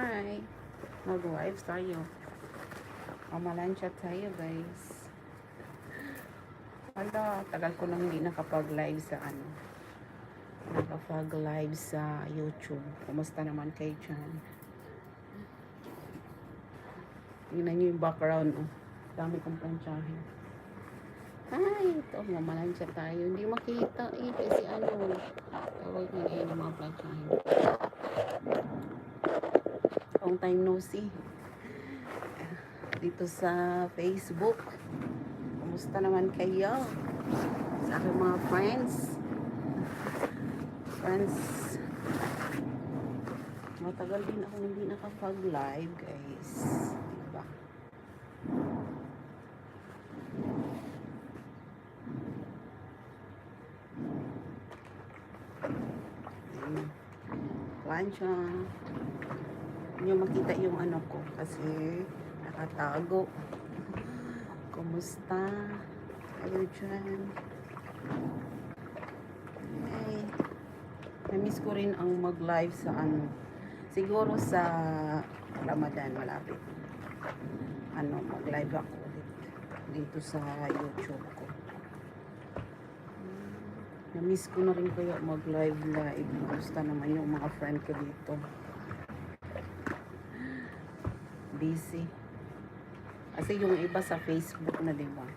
Hi! Mag-live tayo. Mamalansya tayo, guys. Hala, tagal ko nang hindi nakapag-live sa ano. Nakapag-live sa YouTube. Kumusta naman kayo dyan? Tingnan nyo yung background, oh. Dami kong plantsahin. Ay, ito, mamalansya tayo. Hindi makita eh, kasi ano, tawag eh, yung mga plantsahin. Long time no see. Dito sa Facebook. Kumusta naman kayo? Sa aking mga friends. Friends. Matagal din ako hindi nakapag-live, guys. Diba? Plancha. Nyo makita yung ano ko kasi nakatago. Kumusta? Kayo dyan? Ay, na-miss ko rin ang mag-live sa ano. Siguro sa Ramadan malapit. Ano, mag-live ako ulit dito sa YouTube ko. Na-miss ko na rin kaya mag-live live. Gusto naman yung mga friend ko dito busy. Kasi yung iba sa Facebook na, di ba?